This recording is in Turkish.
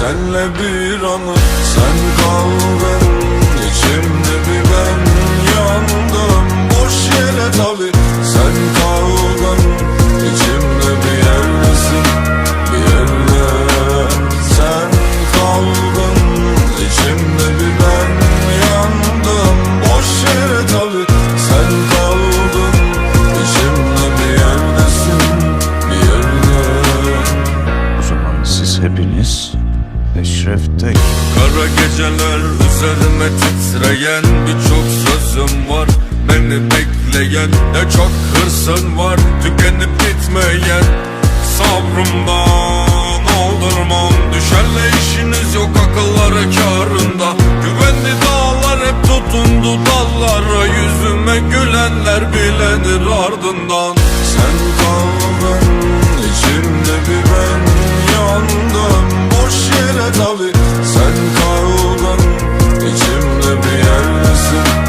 Senle bir anı sen kaldın. İçimde bir ben yandım. Boş yere tabi sen kaldın. İçimde bir yerdesin bir yerde Sen kaldın. İçimde bir ben yandım. Boş yere tabi sen kaldın. İçimde bir yerdesin bir yerde O zaman siz hepiniz Eşref Tek Kara geceler üzerime titreyen Birçok sözüm var. Beni bekleyen Ne çok hırsın var. Tükenip bitmeyen Sabrımdan aldırmam Düşerle işiniz yok akılları karında. Güvenli dağlar hep tutundu dallara. Yüzüme gülenler bilenir ardından. Sen kaldın kaldın içimde bir yerdesin